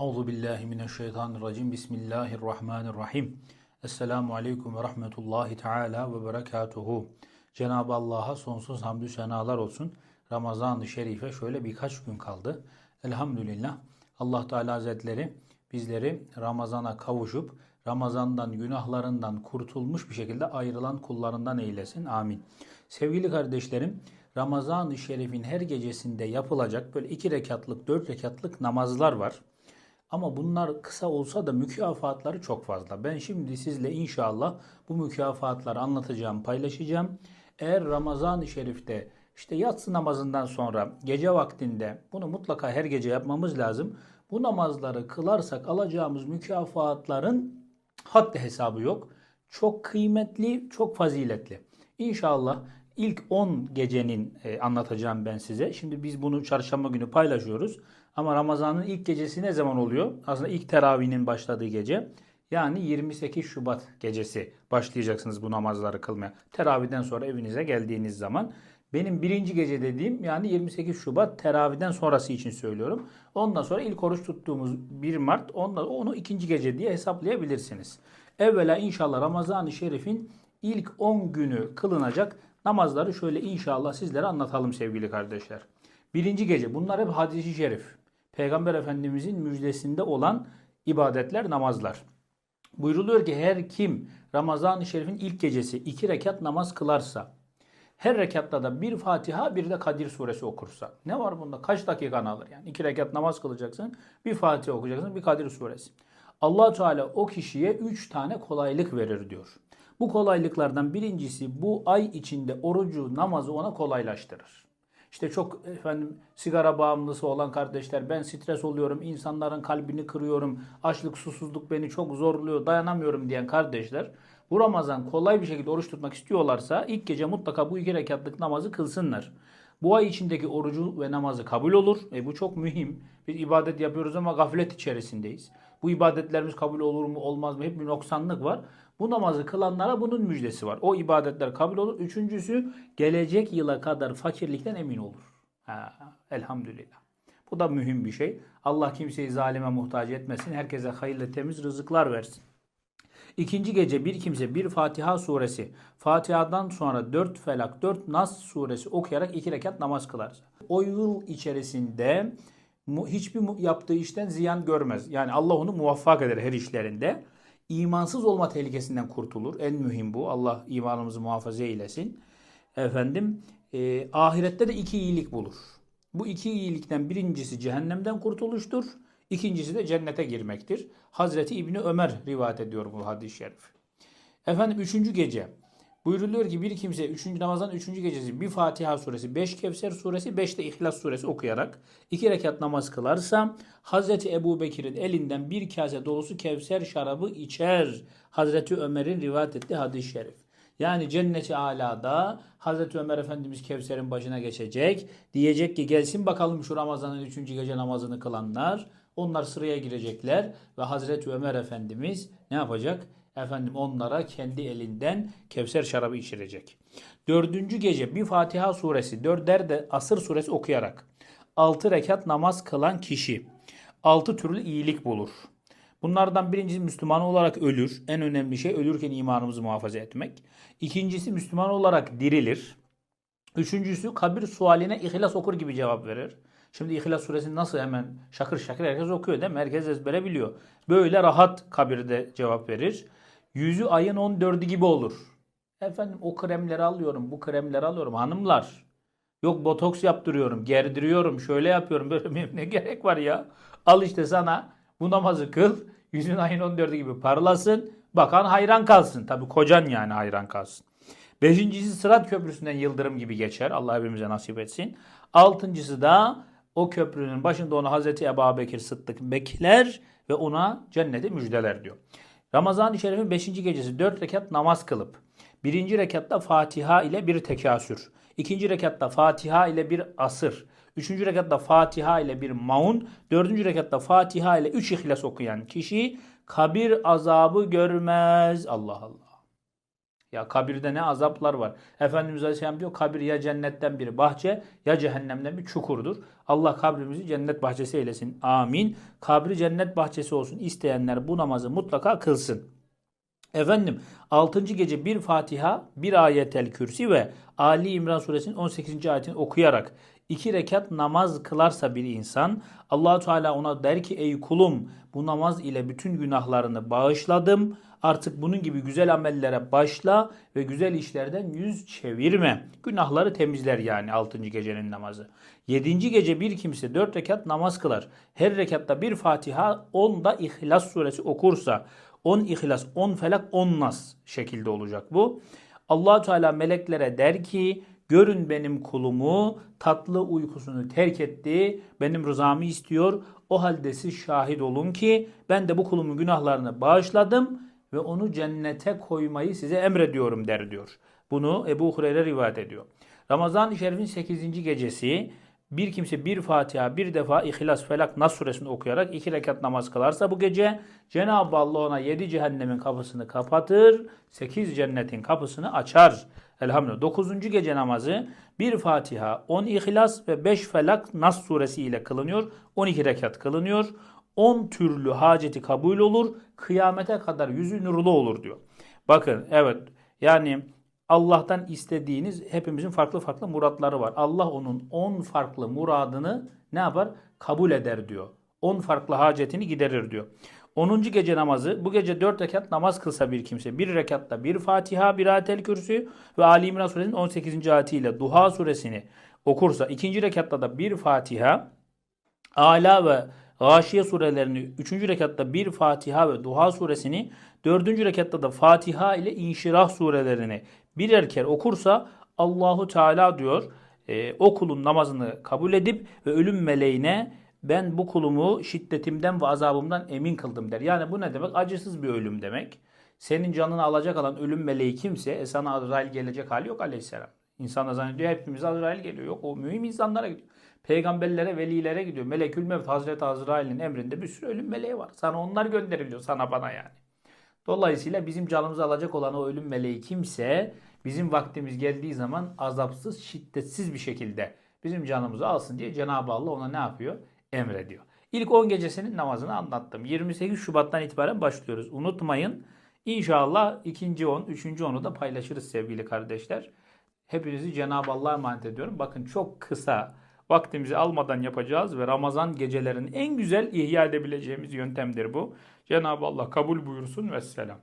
Euzu billahi mineşşeytanirracim. Bismillahirrahmanirrahim. Esselamu aleyküm ve rahmetullahi teala ve berekatuhu. Cenab-ı Allah'a sonsuz hamdü senalar olsun. Ramazan-ı Şerif'e şöyle birkaç gün kaldı. Elhamdülillah Allah Teala Hazretleri bizleri Ramazan'a kavuşup Ramazan'dan, günahlarından kurtulmuş bir şekilde ayrılan kullarından eylesin. Amin. Sevgili kardeşlerim, Ramazan-ı Şerif'in her gecesinde yapılacak böyle iki rekatlık, dört rekatlık namazlar var. Ama bunlar kısa olsa da mükafatları çok fazla. Ben şimdi sizle inşallah bu mükafatları anlatacağım, paylaşacağım. Eğer Ramazan-ı Şerif'te işte yatsı namazından sonra gece vaktinde bunu mutlaka her gece yapmamız lazım. Bu namazları kılarsak alacağımız mükafatların haddi hesabı yok. Çok kıymetli, çok faziletli. İnşallah ilk 10 gecenin e, anlatacağım ben size. Şimdi biz bunu çarşamba günü paylaşıyoruz. Ama Ramazan'ın ilk gecesi ne zaman oluyor? Aslında ilk teravihinin başladığı gece. Yani 28 Şubat gecesi başlayacaksınız bu namazları kılmaya. Teravihden sonra evinize geldiğiniz zaman. Benim birinci gece dediğim yani 28 Şubat teravihden sonrası için söylüyorum. Ondan sonra ilk oruç tuttuğumuz 1 Mart ondan, onu ikinci gece diye hesaplayabilirsiniz. Evvela inşallah Ramazan-ı Şerif'in ilk 10 günü kılınacak namazları şöyle inşallah sizlere anlatalım sevgili kardeşler. Birinci gece bunlar hep hadisi şerif. Peygamber Efendimizin müjdesinde olan ibadetler, namazlar. Buyruluyor ki her kim Ramazan-ı Şerif'in ilk gecesi iki rekat namaz kılarsa, her rekatta da bir Fatiha bir de Kadir suresi okursa. Ne var bunda? Kaç dakikan alır yani? iki rekat namaz kılacaksın, bir Fatiha okuyacaksın, bir Kadir suresi. allah Teala o kişiye üç tane kolaylık verir diyor. Bu kolaylıklardan birincisi bu ay içinde orucu, namazı ona kolaylaştırır. İşte çok efendim sigara bağımlısı olan kardeşler ben stres oluyorum, insanların kalbini kırıyorum, açlık, susuzluk beni çok zorluyor, dayanamıyorum diyen kardeşler bu Ramazan kolay bir şekilde oruç tutmak istiyorlarsa ilk gece mutlaka bu iki rekatlık namazı kılsınlar. Bu ay içindeki orucu ve namazı kabul olur. E bu çok mühim. Biz ibadet yapıyoruz ama gaflet içerisindeyiz. Bu ibadetlerimiz kabul olur mu olmaz mı? Hep bir noksanlık var. Bu namazı kılanlara bunun müjdesi var. O ibadetler kabul olur. Üçüncüsü gelecek yıla kadar fakirlikten emin olur. Ha, elhamdülillah. Bu da mühim bir şey. Allah kimseyi zalime muhtaç etmesin. Herkese hayırlı temiz rızıklar versin. İkinci gece bir kimse bir Fatiha suresi, Fatiha'dan sonra dört felak, dört nas suresi okuyarak iki rekat namaz kılarsa. O yıl içerisinde hiçbir yaptığı işten ziyan görmez. Yani Allah onu muvaffak eder her işlerinde imansız olma tehlikesinden kurtulur. En mühim bu. Allah imanımızı muhafaza eylesin. Efendim e, ahirette de iki iyilik bulur. Bu iki iyilikten birincisi cehennemden kurtuluştur. İkincisi de cennete girmektir. Hazreti İbni Ömer rivayet ediyor bu hadis-i şerif. Efendim üçüncü gece. Buyruluyor ki bir kimse üçüncü namazdan üçüncü gecesi bir Fatiha suresi, beş Kevser suresi, beş de İhlas suresi okuyarak iki rekat namaz kılarsa Hazreti Ebu Bekir'in elinden bir kase dolusu Kevser şarabı içer. Hazreti Ömer'in rivayet ettiği hadis-i şerif. Yani cenneti alada Hazreti Ömer Efendimiz Kevser'in başına geçecek. Diyecek ki gelsin bakalım şu Ramazan'ın üçüncü gece namazını kılanlar. Onlar sıraya girecekler ve Hazreti Ömer Efendimiz ne yapacak? Efendim onlara kendi elinden Kevser şarabı içirecek. Dördüncü gece bir Fatiha suresi, dörder de Asır suresi okuyarak altı rekat namaz kılan kişi altı türlü iyilik bulur. Bunlardan birincisi Müslüman olarak ölür. En önemli şey ölürken imanımızı muhafaza etmek. İkincisi Müslüman olarak dirilir. Üçüncüsü kabir sualine ihlas okur gibi cevap verir. Şimdi İhlas suresini nasıl hemen şakır şakır herkes okuyor değil mi? Herkes ezbere biliyor. Böyle rahat kabirde cevap verir. Yüzü ayın 14'ü gibi olur. Efendim o kremleri alıyorum, bu kremleri alıyorum hanımlar. Yok botoks yaptırıyorum, gerdiriyorum, şöyle yapıyorum. Böyle ne gerek var ya? Al işte sana bu namazı kıl. Yüzün ayın 14'ü gibi parlasın. Bakan hayran kalsın. Tabi kocan yani hayran kalsın. Beşincisi Sırat Köprüsü'nden yıldırım gibi geçer. Allah hepimize nasip etsin. Altıncısı da o köprünün başında onu Hazreti Ebu Bekir Sıddık bekler ve ona cenneti müjdeler diyor. Ramazan-ı Şerif'in 5. gecesi 4 rekat namaz kılıp, 1. rekatta Fatiha ile bir tekasür, 2. rekatta Fatiha ile bir asır, 3. rekatta Fatiha ile bir maun, 4. rekatta Fatiha ile 3 ihlas okuyan kişi kabir azabı görmez. Allah Allah. Ya kabirde ne azaplar var. Efendimiz Aleyhisselam diyor kabir ya cennetten bir bahçe ya cehennemden bir çukurdur. Allah kabrimizi cennet bahçesi eylesin. Amin. Kabri cennet bahçesi olsun. İsteyenler bu namazı mutlaka kılsın. Efendim 6. gece bir Fatiha, bir ayetel kürsi ve Ali İmran suresinin 18. ayetini okuyarak iki rekat namaz kılarsa bir insan allah Teala ona der ki ey kulum bu namaz ile bütün günahlarını bağışladım. Artık bunun gibi güzel amellere başla ve güzel işlerden yüz çevirme. Günahları temizler yani 6. gecenin namazı. 7. gece bir kimse 4 rekat namaz kılar. Her rekatta bir Fatiha 10 da İhlas suresi okursa 10 İhlas, 10 Felak, 10 Nas şekilde olacak bu. allah Teala meleklere der ki görün benim kulumu tatlı uykusunu terk etti. Benim rızamı istiyor. O halde siz şahit olun ki ben de bu kulumun günahlarını bağışladım ve onu cennete koymayı size emrediyorum der diyor. Bunu Ebu Hureyre rivayet ediyor. Ramazan-ı Şerif'in 8. gecesi bir kimse bir Fatiha bir defa İhlas, Felak, Nas suresini okuyarak iki rekat namaz kılarsa bu gece Cenab-ı Allah ona yedi cehennemin kapısını kapatır, sekiz cennetin kapısını açar. Elhamdülillah. Dokuzuncu gece namazı bir Fatiha, on İhlas ve beş Felak, Nas suresi ile kılınıyor. 12 rekat kılınıyor. 10 türlü haceti kabul olur. Kıyamete kadar yüzü nurlu olur diyor. Bakın evet yani Allah'tan istediğiniz hepimizin farklı farklı muratları var. Allah onun 10 farklı muradını ne yapar? Kabul eder diyor. 10 farklı hacetini giderir diyor. 10. gece namazı bu gece 4 rekat namaz kılsa bir kimse bir rekatta bir Fatiha bir ayetel kürsü ve Ali İmran suresinin 18. ayetiyle Duha suresini okursa ikinci rekatta da bir Fatiha Ala ve Gâşiye surelerini 3. rekatta bir Fatiha ve Duha suresini 4. rekatta da Fatiha ile İnşirah surelerini birer kere okursa Allahu Teala diyor e, o kulun namazını kabul edip ve ölüm meleğine ben bu kulumu şiddetimden ve azabımdan emin kıldım der. Yani bu ne demek? Acısız bir ölüm demek. Senin canını alacak olan ölüm meleği kimse e sana Azrail gelecek hali yok aleyhisselam. İnsanlar zannediyor hepimiz Azrail geliyor. Yok o mühim insanlara gidiyor. Peygamberlere, velilere gidiyor. Melekül Mevt Hazreti Azrail'in emrinde bir sürü ölüm meleği var. Sana onlar gönderiliyor sana bana yani. Dolayısıyla bizim canımızı alacak olan o ölüm meleği kimse bizim vaktimiz geldiği zaman azapsız, şiddetsiz bir şekilde bizim canımızı alsın diye Cenab-ı Allah ona ne yapıyor? Emrediyor. İlk 10 gecesinin namazını anlattım. 28 Şubat'tan itibaren başlıyoruz. Unutmayın. İnşallah ikinci 10, üçüncü 10'u da paylaşırız sevgili kardeşler. Hepinizi Cenab-ı Allah'a emanet ediyorum. Bakın çok kısa vaktimizi almadan yapacağız ve Ramazan gecelerinin en güzel ihya edebileceğimiz yöntemdir bu. Cenab-ı Allah kabul buyursun ve selam.